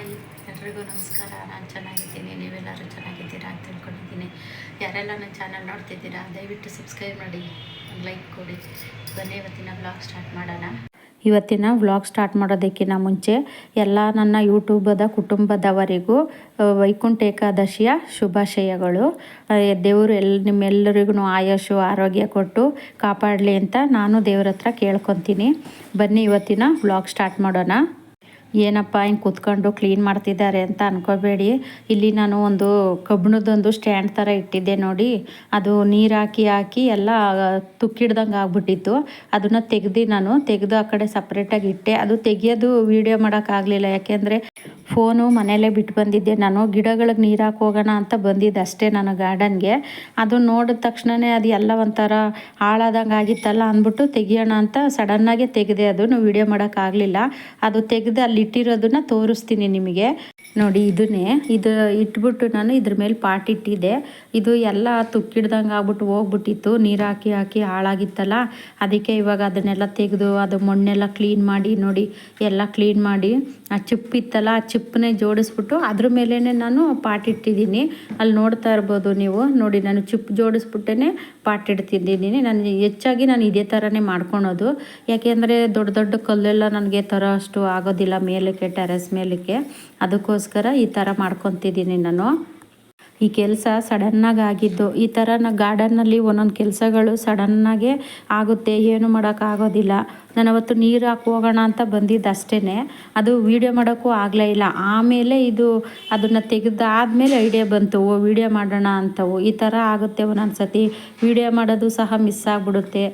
Hi, ಎಲ್ರಿಗೂ ನಮಸ್ಕಾರ. ನಾನು ಚೆನ್ನಾಗಿದ್ದೀನಿ, ನೀವೆಲ್ಲರೂ ಚೆನ್ನಾಗಿದ್ದೀರಾ ಅಂತ ತಿಳ್ಕೊಂಡಿದ್ದೀನಿ. ಯಾರೆಲ್ಲ ನನ್ನ ಚಾನಲ್ ನೋಡ್ತಿದ್ದೀರಾ, ದಯವಿಟ್ಟು ಸಬ್ಸ್ಕ್ರೈಬ್ ಮಾಡಿ ಲೈಕ್ ಕೊಡಿ. ಬನ್ನಿ, ಇವತ್ತಿನ ಬ್ಲಾಗ್ ಸ್ಟಾರ್ಟ್ ಮಾಡೋಣ. ಇವತ್ತಿನ ವ್ಲಾಗ್ ಸ್ಟಾರ್ಟ್ ಮಾಡೋದಕ್ಕಿಂತ ಮುಂಚೆ ಎಲ್ಲ ನನ್ನ ಯೂಟ್ಯೂಬದ ಕುಟುಂಬದವರಿಗೂ ವೈಕುಂಠ ಏಕಾದಶಿಯ ಶುಭಾಶಯಗಳು. ದೇವರು ಎಲ್, ನಿಮ್ಮೆಲ್ಲರಿಗೂ ಆಯುಷು, ಆರೋಗ್ಯ ಕೊಟ್ಟು ಕಾಪಾಡಲಿ ಅಂತ ನಾನು ದೇವ್ರ ಹತ್ರ ಕೇಳ್ಕೊತೀನಿ. ಬನ್ನಿ, ಇವತ್ತಿನ ವ್ಲಾಗ್ ಸ್ಟಾರ್ಟ್ ಮಾಡೋಣ. ಏನಪ್ಪ ಹಿಂಗೆ ಕೂತ್ಕೊಂಡು ಕ್ಲೀನ್ ಮಾಡ್ತಿದ್ದಾರೆ ಅಂತ ಅನ್ಕೋಬೇಡಿ. ಇಲ್ಲಿ ನಾನು ಒಂದು ಕಬ್ಬಿಣದೊಂದು ಸ್ಟ್ಯಾಂಡ್ ಥರ ಇಟ್ಟಿದ್ದೆ ನೋಡಿ. ಅದು ನೀರು ಹಾಕಿ ಹಾಕಿ ಎಲ್ಲ ತುಕ್ಕಿಡ್ದಂಗೆ ಆಗ್ಬಿಟ್ಟಿತ್ತು. ಅದನ್ನು ತೆಗ್ದು ನಾನು, ತೆಗೆದು ಆ ಕಡೆ ಸಪ್ರೇಟಾಗಿ ಇಟ್ಟೆ. ಅದು ತೆಗಿಯೋದು ವೀಡಿಯೋ ಮಾಡೋಕ್ಕಾಗಲಿಲ್ಲ ಯಾಕೆಂದರೆ ಫೋನು ಮನೆಯಲ್ಲೇ ಬಿಟ್ಟು ಬಂದಿದ್ದೆ. ನಾನು ಗಿಡಗಳಿಗೆ ನೀರು ಹಾಕಿ ಹೋಗೋಣ ಅಂತ ಬಂದಿದ್ದೆ ಅಷ್ಟೇ ನಾನು ಗಾರ್ಡನ್ಗೆ ಅದು ನೋಡಿದ ತಕ್ಷಣವೇ ಅದು ಎಲ್ಲ ಒಂಥರ ಹಾಳಾದಂಗೆ ಆಗಿತ್ತಲ್ಲ ಅಂದ್ಬಿಟ್ಟು ತೆಗಿಯೋಣ ಅಂತ ಸಡನ್ನಾಗೆ ತೆಗೆದೆ. ಅದನ್ನು ವೀಡಿಯೋ ಮಾಡೋಕ್ಕಾಗಲಿಲ್ಲ ಅದು ತೆಗೆದು ಅಲ್ಲಿ ಇಟ್ಟಿರೋದನ್ನ ತೋರಿಸ್ತೀನಿ ನಿಮಗೆ. ನೋಡಿ ಇದನ್ನೇ. ಇದು ಇಟ್ಬಿಟ್ಟು ನಾನು ಇದ್ರ ಮೇಲೆ ಪಾಟ್ ಇಟ್ಟಿದ್ದೆ. ಇದು ಎಲ್ಲ ತುಕ್ಕಿಡ್ದಂಗೆ ಆಗ್ಬಿಟ್ಟು ಹೋಗ್ಬಿಟ್ಟಿತ್ತು. ನೀರು ಹಾಕಿ ಹಾಕಿ ಹಾಳಾಗಿತ್ತಲ್ಲ. ಅದಕ್ಕೆ ಇವಾಗ ಅದನ್ನೆಲ್ಲ ತೆಗೆದು ಅದು ಮಣ್ಣೆಲ್ಲ ಕ್ಲೀನ್ ಮಾಡಿ ನೋಡಿ ಎಲ್ಲ ಕ್ಲೀನ್ ಮಾಡಿ. ಆ ಚಿಪ್ ಇತ್ತಲ್ಲ, ಆ ಚಿಪ್ಪನ್ನೇ ಜೋಡಿಸ್ಬಿಟ್ಟು ಅದ್ರ ಮೇಲೇ ನಾನು ಪಾಟ್ ಇಟ್ಟಿದ್ದೀನಿ. ಅಲ್ಲಿ ನೋಡ್ತಾ ಇರ್ಬೋದು ನೀವು. ನೋಡಿ ನಾನು ಚಿಪ್ ಜೋಡಿಸ್ಬಿಟ್ಟೇ ಪಾಟ್ ಇಡ್ತಿದ್ದೀನಿ. ನಾನು ಹೆಚ್ಚಾಗಿ ನಾನು ಇದೇ ಥರನೇ ಮಾಡ್ಕೊಳೋದು. ಯಾಕೆಂದರೆ ದೊಡ್ಡ ದೊಡ್ಡ ಕಲ್ಲೆಲ್ಲ ನನಗೆ ಥರ ಅಷ್ಟು ಆಗೋದಿಲ್ಲ ಮೇಲಕ್ಕೆ, ಟೆರೆಸ್ ಮೇಲಕ್ಕೆ. ಅದಕ್ಕೋಸ್ಕರ ಈ ಥರ ಮಾಡ್ಕೊತಿದ್ದೀನಿ ನಾನು. ಈ ಕೆಲಸ ಸಡನ್ನಾಗಿ ಆಗಿದ್ದು, ಈ ಥರ ನಾ ಗಾರ್ಡನ್ನಲ್ಲಿ ಒಂದೊಂದು ಕೆಲಸಗಳು ಸಡನ್ನಾಗೆ ಆಗುತ್ತೆ. ಏನು ಮಾಡೋಕ್ಕಾಗೋದಿಲ್ಲ ನಾನು ಅವತ್ತು ನೀರು ಹಾಕಿ ಹೋಗೋಣ ಅಂತ ಬಂದಿದ್ದು ಅಷ್ಟೇ ಅದು ವೀಡಿಯೋ ಮಾಡೋಕ್ಕೂ ಆಗಲೇ ಇಲ್ಲ. ಆಮೇಲೆ ಇದು ಅದನ್ನು ತೆಗೆದಾದ್ಮೇಲೆ ಐಡಿಯಾ ಬಂತು. ಓ ವೀಡಿಯೋ ಮಾಡೋಣ ಅಂತವು ಈ ಥರ ಆಗುತ್ತೆ ಒಂದೊಂದು ಸತಿ ವೀಡಿಯೋ ಮಾಡೋದು ಸಹ ಮಿಸ್ ಆಗಿಬಿಡುತ್ತೆ.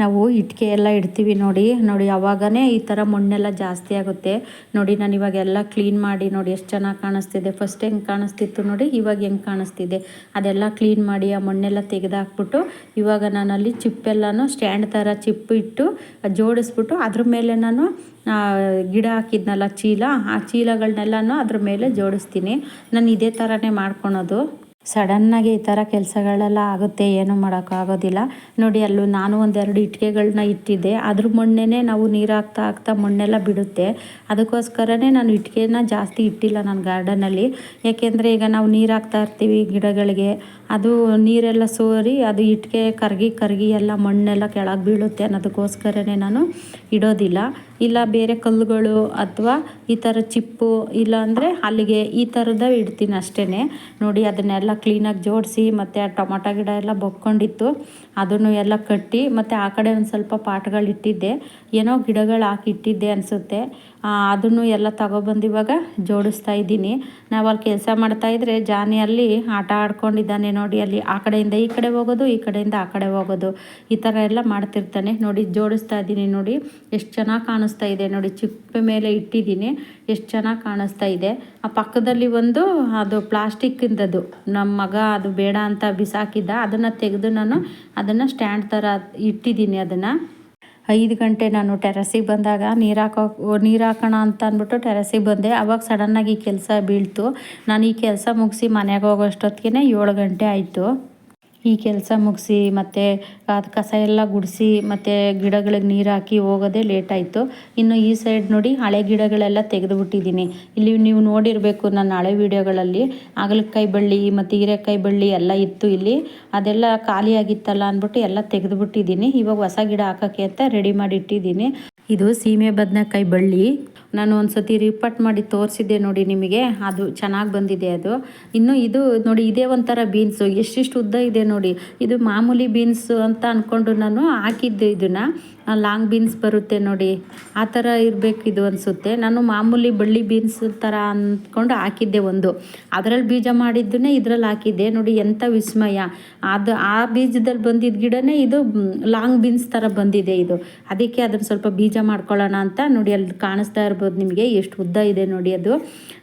ನಾವು ಇಟ್ಕೆ ಎಲ್ಲ ಇಡ್ತೀವಿ ನೋಡಿ ನೋಡಿ ಅವಾಗನೇ ಈ ಥರ ಮಣ್ಣೆಲ್ಲ ಜಾಸ್ತಿ ಆಗುತ್ತೆ. ನೋಡಿ ನಾನು ಇವಾಗ ಎಲ್ಲ ಕ್ಲೀನ್ ಮಾಡಿ ನೋಡಿ ಎಷ್ಟು ಚೆನ್ನಾಗಿ ಕಾಣಿಸ್ತಿದೆ. ಫಸ್ಟ್ ಹೆಂಗೆ ಕಾಣಿಸ್ತಿತ್ತು ನೋಡಿ, ಇವಾಗ ಹೆಂಗೆ ಕಾಣಿಸ್ತಿದೆ. ಅದೆಲ್ಲ ಕ್ಲೀನ್ ಮಾಡಿ ಆ ಮಣ್ಣೆಲ್ಲ ತೆಗೆದಾಕ್ಬಿಟ್ಟು ಇವಾಗ ನಾನಲ್ಲಿ ಚಿಪ್ಪೆಲ್ಲನೂ ಸ್ಟ್ಯಾಂಡ್ ಥರ ಚಿಪ್ಪು ಇಟ್ಟು ಜೋಡಿಸ್ಬಿಟ್ಟು ಅದ್ರ ಮೇಲೆ ನಾನು ಗಿಡ ಹಾಕಿದ್ನಲ್ಲ ಚೀಲ, ಆ ಚೀಲಗಳನ್ನೆಲ್ಲನೂ ಅದ್ರ ಮೇಲೆ ಜೋಡಿಸ್ತೀನಿ. ನಾನು ಇದೇ ಥರನೇ ಮಾಡ್ಕೊಳೋದು. ಸಡನ್ನಾಗಿ ಈ ಥರ ಕೆಲಸಗಳೆಲ್ಲ ಆಗುತ್ತೆ, ಏನು ಮಾಡೋಕ್ಕಾಗೋದಿಲ್ಲ. ನೋಡಿ, ಅಲ್ಲೂ ನಾನು ಒಂದೆರಡು ಇಟ್ಟಿಗೆಗಳನ್ನ ಇಟ್ಟಿದ್ದೆ. ಅದ್ರ ಮಣ್ಣೇ ನಾವು ನೀರು ಹಾಕ್ತಾ ಹಾಕ್ತಾ ಮಣ್ಣೆಲ್ಲ ಬಿಡುತ್ತೆ. ಅದಕ್ಕೋಸ್ಕರನೇ ನಾನು ಇಟ್ಟಿಗೆನ ಜಾಸ್ತಿ ಇಟ್ಟಿಲ್ಲ ನನ್ನ ಗಾರ್ಡನಲ್ಲಿ. ಯಾಕೆಂದರೆ ಈಗ ನಾವು ನೀರು ಹಾಕ್ತಾ ಇರ್ತೀವಿ ಗಿಡಗಳಿಗೆ. ಅದು ನೀರೆಲ್ಲ ಸೋರಿ, ಅದು ಇಟ್ಟಿಗೆ ಕರಗಿ ಕರಗಿ ಎಲ್ಲ ಮಣ್ಣೆಲ್ಲ ಕೆಳಗೆ ಬೀಳುತ್ತೆ ಅನ್ನೋದಕ್ಕೋಸ್ಕರನೇ ನಾನು ಇಡೋದಿಲ್ಲ. ಇಲ್ಲ ಬೇರೆ ಕಲ್ಲುಗಳು ಅಥವಾ ಈ ಥರ ಚಿಪ್ಪು ಇಲ್ಲ ಅಂದರೆ ಅಲ್ಲಿಗೆ ಈ ಥರದ ಇಡ್ತೀನಿ ಅಷ್ಟೇ ನೋಡಿ, ಅದನ್ನೆಲ್ಲ ಕ್ಲೀನಾಗಿ ಜೋಡಿಸಿ ಮತ್ತು ಆ ಟೊಮೊಟೊ ಗಿಡ ಎಲ್ಲ ಬೊಕ್ಕೊಂಡಿತ್ತು. ಅದನ್ನು ಎಲ್ಲ ಕಟ್ಟಿ ಮತ್ತು ಆ ಕಡೆ ಒಂದು ಸ್ವಲ್ಪ ಪಾಟ್ಗಳು ಇಟ್ಟಿದ್ದೆ. ಏನೋ ಗಿಡಗಳು ಹಾಕಿ ಇಟ್ಟಿದ್ದೆ ಅನಿಸುತ್ತೆ. ಅದನ್ನು ಎಲ್ಲ ತಗೊಬಂದು ಇವಾಗ ಜೋಡಿಸ್ತಾ ಇದ್ದೀನಿ. ನಾವು ಅಲ್ಲಿ ಕೆಲಸ ಮಾಡ್ತಾಯಿದ್ರೆ ಜಾನಿ ಅಲ್ಲಿ ಆಟ ಆಡ್ಕೊಂಡಿದ್ದಾನೆ ನೋಡಿ, ಅಲ್ಲಿ ಆ ಕಡೆಯಿಂದ ಈ ಕಡೆ ಹೋಗೋದು, ಈ ಕಡೆಯಿಂದ ಆ ಕಡೆ ಹೋಗೋದು. ಈ ಥರ ಎಲ್ಲ ಮಾಡ್ತಿರ್ತಾನೆ. ನೋಡಿ, ಜೋಡಿಸ್ತಾ ಇದ್ದೀನಿ ನೋಡಿ. ಎಷ್ಟು ಚೆನ್ನಾಗಿ ಕಾಣಿಸ್ತಾ ಇದೆ. ನೋಡಿ, ಚಿಪ್ಪೆ ಮೇಲೆ ಇಟ್ಟಿದ್ದೀನಿ. ಎಷ್ಟು ಚೆನ್ನಾಗಿ ಕಾಣಿಸ್ತಾ ಇದೆ. ಆ ಪಕ್ಕದಲ್ಲಿ ಒಂದು, ಅದು ಪ್ಲಾಸ್ಟಿಕ್ಕಿಂದದು ನಮ್ಮ ಮಗ ಅದು ಬೇಡ ಅಂತ ಬಿಸಾಕಿದ್ದ. ಅದನ್ನು ತೆಗೆದು ನಾನು ಅದನ್ನು ಸ್ಟ್ಯಾಂಡ್ ಥರ ಇಟ್ಟಿದ್ದೀನಿ ಅದನ್ನು. ಐದು ಗಂಟೆ ನಾನು ಟೆರಸಿಗೆ ಬಂದಾಗ, ನೀರು ಹಾಕೋ, ನೀರು ಹಾಕೋಣ ಅಂತ ಅಂದ್ಬಿಟ್ಟು ಟೆರಸಿಗೆ ಬಂದೆ. ಅವಾಗ ಸಡನ್ನಾಗಿ ಈ ಕೆಲಸ ಬೀಳ್ತು. ನಾನು ಈ ಕೆಲಸ ಮುಗಿಸಿ ಮನೆಗೆ ಹೋಗೋಷ್ಟೊತ್ತಿಗೆ ಏಳು ಗಂಟೆ ಆಯಿತು. ಈ ಕೆಲಸ ಮುಗಿಸಿ, ಮತ್ತು ಅದು ಕಸ ಎಲ್ಲ ಗುಡಿಸಿ, ಮತ್ತು ಗಿಡಗಳಿಗೆ ನೀರು ಹಾಕಿ ಹೋಗೋದೇ ಲೇಟ್ ಆಯಿತು. ಇನ್ನು ಈ ಸೈಡ್ ನೋಡಿ ಹಳೆ ಗಿಡಗಳೆಲ್ಲ ತೆಗೆದುಬಿಟ್ಟಿದ್ದೀನಿ. ಇಲ್ಲಿ ನೀವು ನೋಡಿರಬೇಕು ನನ್ನ ಹಳೆ ವಿಡಿಯೋಗಳಲ್ಲಿ. ಹಾಗಲಕಾಯಿ ಬಳ್ಳಿ, ಮತ್ತು ಹೀರೆಕಾಯಿ ಬಳ್ಳಿ ಎಲ್ಲ ಇತ್ತು ಇಲ್ಲಿ. ಅದೆಲ್ಲ ಖಾಲಿಯಾಗಿತ್ತಲ್ಲ ಅಂದ್ಬಿಟ್ಟು ಎಲ್ಲ ತೆಗೆದುಬಿಟ್ಟಿದ್ದೀನಿ. ಇವಾಗ ಹೊಸ ಗಿಡ ಹಾಕೋಕ್ಕೆ ಅಂತ ರೆಡಿ ಮಾಡಿ ಇಟ್ಟಿದ್ದೀನಿ. ಇದು ಸೀಮೆ ಬದನೆಕಾಯಿ ಬಳ್ಳಿ. ನಾನು ಒಂದು ಸತಿ ರಿಪಟ್ ಮಾಡಿ ತೋರಿಸಿದ್ದೆ ನೋಡಿ ನಿಮಗೆ. ಅದು ಚೆನ್ನಾಗಿ ಬಂದಿದೆ ಅದು. ಇನ್ನು ಇದು ನೋಡಿ ಇದೇ ಒಂಥರ ಬೀನ್ಸು ಎಷ್ಟಿಷ್ಟು ಉದ್ದ ಇದೆ ನೋಡಿ. ಇದು ಮಾಮೂಲಿ ಬೀನ್ಸ್ ಅಂತ ಅಂದ್ಕೊಂಡು ನಾನು ಹಾಕಿದ್ದೆ ಇದನ್ನು. ಲಾಂಗ್ ಬೀನ್ಸ್ ಬರುತ್ತೆ ನೋಡಿ. ಆ ಥರ ಇರಬೇಕು ಇದು ಅನಿಸುತ್ತೆ. ನಾನು ಮಾಮೂಲಿ ಬಳ್ಳಿ ಬೀನ್ಸ್ ಥರ ಅಂದ್ಕೊಂಡು ಹಾಕಿದ್ದೆ ಒಂದು. ಅದರಲ್ಲಿ ಬೀಜ ಮಾಡಿದ್ದನ್ನೇ ಇದರಲ್ಲಿ ಹಾಕಿದ್ದೆ. ನೋಡಿ ಎಂಥ ವಿಸ್ಮಯ. ಅದು ಆ ಬೀಜದಲ್ಲಿ ಬಂದಿದ್ದ ಗಿಡನೇ ಇದು ಲಾಂಗ್ ಬೀನ್ಸ್ ಥರ ಬಂದಿದೆ ಇದು. ಅದಕ್ಕೆ ಅದನ್ನು ಸ್ವಲ್ಪ ಬೀಜ ಮಾಡ್ಕೊಳ್ಳೋಣ ಅಂತ ನೋಡಿ ಅಲ್ಲಿ ಕಾಣಿಸ್ತಾ ಇರ್ಬೋದು. ನಿಮಗೆ ಎಷ್ಟು ಉದ್ದ ಇದೆ ನೋಡಿ ಅದು.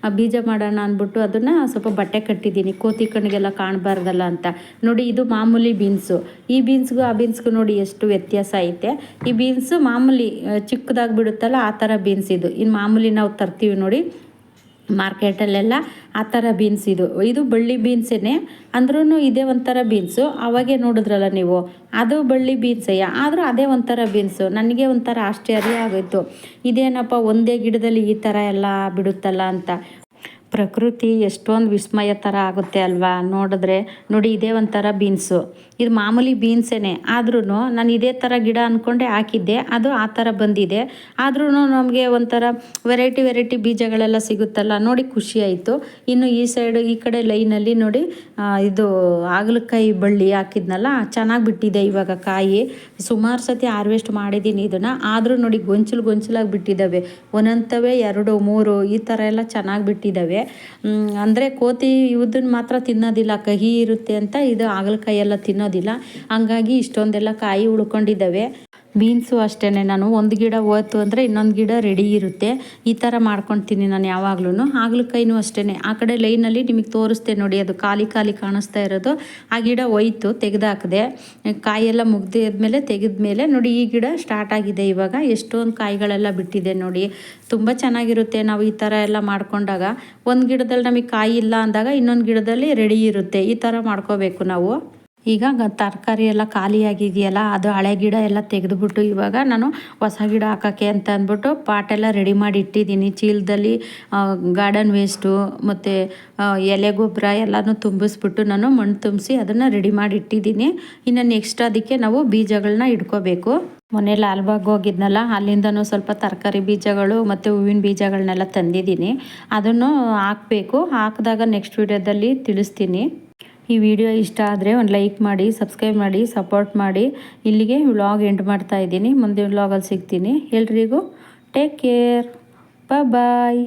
ಆ ಬೀಜ ಮಾಡೋಣ ಅಂದ್ಬಿಟ್ಟು ಅದನ್ನು ಸ್ವಲ್ಪ ಬಟ್ಟೆ ಕಟ್ಟಿದ್ದೀನಿ, ಕೋತಿ ಕಣ್ಣಿಗೆಲ್ಲ ಕಾಣಬಾರ್ದಲ್ಲ ಅಂತ. ನೋಡಿ ಇದು ಮಾಮೂಲಿ ಬೀನ್ಸು ಈ ಬೀನ್ಸ್ಗೂ ಆ ಬೀನ್ಸ್ಗೂ ನೋಡಿ ಎಷ್ಟು ವ್ಯತ್ಯಾಸ ಐತೆ. ಈ ಬೀನ್ಸು ಮಾಮೂಲಿ ಚಿಕ್ಕದಾಗಿ ಬಿಡುತ್ತಲ್ಲ ಆ ಥರ ಬೀನ್ಸ್ ಇದು. ಇನ್ನು ಮಾಮೂಲಿ ನಾವು ತರ್ತೀವಿ ನೋಡಿ. ಮಾರ್ಕೆಟಲ್ಲೆಲ್ಲ ಆ ಥರ ಬೀನ್ಸ್ ಇದು. ಇದು ಬಳ್ಳಿ ಬೀನ್ಸೇ ಅಂದ್ರೂ ಇದೇ ಒಂಥರ ಬೀನ್ಸು. ಅವಾಗೆ ನೋಡಿದ್ರಲ್ಲ ನೀವು, ಅದು ಬಳ್ಳಿ ಬೀನ್ಸಯ್ಯ ಆದರೂ ಅದೇ ಒಂಥರ ಬೀನ್ಸು. ನನಗೆ ಒಂಥರ ಆಶ್ಚರ್ಯ ಆಗೋಯ್ತು. ಇದೇನಪ್ಪ ಒಂದೇ ಗಿಡದಲ್ಲಿ ಈ ಥರ ಎಲ್ಲ ಬಿಡುತ್ತಲ್ಲ ಅಂತ. ಪ್ರಕೃತಿ ಎಷ್ಟೊಂದು ವಿಸ್ಮಯ ಥರ ಆಗುತ್ತೆ ಅಲ್ವಾ? ನೋಡಿದ್ರೆ ನೋಡಿ ಇದೇ ಒಂಥರ ಬೀನ್ಸು ಇದು ಮಾಮೂಲಿ ಬೀನ್ಸೇನೆ ಆದ್ರೂ ನಾನು ಇದೇ ಥರ ಗಿಡ ಅಂದ್ಕೊಂಡೆ ಹಾಕಿದ್ದೆ, ಅದು ಆ ಥರ ಬಂದಿದೆ. ಆದ್ರೂ ನಮಗೆ ಒಂಥರ ವೆರೈಟಿ ವೆರೈಟಿ ಬೀಜಗಳೆಲ್ಲ ಸಿಗುತ್ತಲ್ಲ, ನೋಡಿ ಖುಷಿ ಆಯಿತು. ಇನ್ನು ಈ ಸೈಡು ಈ ಕಡೆ ಲೈನಲ್ಲಿ ನೋಡಿ ಇದು ಹಾಗಲಕಾಯಿ ಬಳ್ಳಿ ಹಾಕಿದ್ನಲ್ಲ, ಚೆನ್ನಾಗಿ ಬಿಟ್ಟಿದೆ ಇವಾಗ ಕಾಯಿ. ಸುಮಾರು ಸತಿ ಹಾರ್ವೆಸ್ಟ್ ಮಾಡಿದ್ದೀನಿ ಇದನ್ನು. ಆದರೂ ನೋಡಿ ಗೊಂಚಲು ಗೊಂಚಲಾಗಿ ಬಿಟ್ಟಿದ್ದಾವೆ ಒಂದಂತವೇ ಎರಡು, ಮೂರು, ಈ ಥರ ಎಲ್ಲ ಚೆನ್ನಾಗಿ ಬಿಟ್ಟಿದ್ದಾವೆ ಅಂದರೆ ಕೋತಿ ಇದನ್ನ ಮಾತ್ರ ತಿನ್ನೋದಿಲ್ಲ, ಕಹಿ ಇರುತ್ತೆ ಅಂತ ಇದು ಹಾಗಲಕಾಯಿ ಎಲ್ಲ ತಿನ್ನೋದಿಲ್ಲ. ಹಂಗಾಗಿ ಇಷ್ಟೊಂದೆಲ್ಲ ಕಾಯಿ ಉಳ್ಕೊಂಡಿದ್ದಾವೆ. ಬೀನ್ಸು ಅಷ್ಟೇ ನಾನು ಒಂದು ಗಿಡ ಹೋಯ್ತು ಅಂದರೆ ಇನ್ನೊಂದು ಗಿಡ ರೆಡಿ ಇರುತ್ತೆ. ಈ ಥರ ಮಾಡ್ಕೊಳ್ತೀನಿ ನಾನು ಯಾವಾಗ್ಲೂ ಹಾಗಲಕಾಯಿನೂ ಅಷ್ಟೇ ಆ ಕಡೆ ಲೈನಲ್ಲಿ ನಿಮಗೆ ತೋರಿಸ್ತೆ ನೋಡಿ, ಅದು ಖಾಲಿ ಖಾಲಿ ಕಾಣಿಸ್ತಾ ಇರೋದು. ಆ ಗಿಡ ಹೋಯ್ತು, ತೆಗೆದಾಕಿದೆ. ಕಾಯೆಲ್ಲ ಮುಗ್ದಾದ್ಮೇಲೆ ತೆಗೆದ್ಮೇಲೆ ನೋಡಿ, ಈ ಗಿಡ ಸ್ಟಾರ್ಟ್ ಆಗಿದೆ ಇವಾಗ. ಎಷ್ಟೊಂದು ಕಾಯಿಗಳೆಲ್ಲ ಬಿಟ್ಟಿದೆ ನೋಡಿ. ತುಂಬ ಚೆನ್ನಾಗಿರುತ್ತೆ ನಾವು ಈ ಥರ ಎಲ್ಲ ಮಾಡ್ಕೊಂಡಾಗ. ಒಂದು ಗಿಡದಲ್ಲಿ ನಮಗೆ ಕಾಯಿ ಇಲ್ಲ ಅಂದಾಗ ಇನ್ನೊಂದು ಗಿಡದಲ್ಲಿ ರೆಡಿ ಇರುತ್ತೆ. ಈ ಥರ ಮಾಡ್ಕೋಬೇಕು ನಾವು. ಈಗ ತರಕಾರಿ ಎಲ್ಲ ಖಾಲಿಯಾಗಿದೆಯಲ್ಲ, ಅದು ಹಳೆ ಗಿಡ ಎಲ್ಲ ತೆಗೆದುಬಿಟ್ಟು ಇವಾಗ ನಾನು ಹೊಸ ಗಿಡ ಹಾಕೋಕ್ಕೆ ಅಂತ ಅಂದ್ಬಿಟ್ಟು ಪಾಟೆಲ್ಲ ರೆಡಿ ಮಾಡಿ ಇಟ್ಟಿದ್ದೀನಿ. ಚೀಲದಲ್ಲಿ ಗಾರ್ಡನ್ ವೇಸ್ಟು ಮತ್ತು ಎಲೆ ಗೊಬ್ಬರ ಎಲ್ಲನೂ ತುಂಬಿಸ್ಬಿಟ್ಟು ನಾನು ಮಣ್ಣು ತುಂಬಿಸಿ ಅದನ್ನು ರೆಡಿ ಮಾಡಿ ಇಟ್ಟಿದ್ದೀನಿ. ಇನ್ನು ನೆಕ್ಸ್ಟ್ ಅದಕ್ಕೆ ನಾವು ಬೀಜಗಳನ್ನ ಇಟ್ಕೋಬೇಕು. ಮೊನ್ನೆ ಲಾಲ್ಬಾಗ್ ಹೋಗಿದ್ನಲ್ಲ, ಅಲ್ಲಿಂದನೂ ಸ್ವಲ್ಪ ತರಕಾರಿ ಬೀಜಗಳು ಮತ್ತು ಹೂವಿನ ಬೀಜಗಳನ್ನೆಲ್ಲ ತಂದಿದ್ದೀನಿ. ಅದನ್ನು ಹಾಕಬೇಕು. ಹಾಕಿದಾಗ ನೆಕ್ಸ್ಟ್ ವಿಡಿಯೋದಲ್ಲಿ ತಿಳಿಸ್ತೀನಿ. ಈ ವಿಡಿಯೋ ಇಷ್ಟ ಆದರೆ ಒಂದು ಲೈಕ್ ಮಾಡಿ, ಸಬ್ಸ್ಕ್ರೈಬ್ ಮಾಡಿ, ಸಪೋರ್ಟ್ ಮಾಡಿ. ಇಲ್ಲಿಗೆ ವ್ಲಾಗ್ ಎಂಡ್ ಮಾಡ್ತಾ ಇದ್ದೀನಿ. ಮುಂದಿನ ವ್ಲಾಗಲ್ಲಿ ಸಿಗ್ತೀನಿ. ಎಲ್ರಿಗೂ ಟೇಕ್ ಕೇರ್. ಬಾಯ್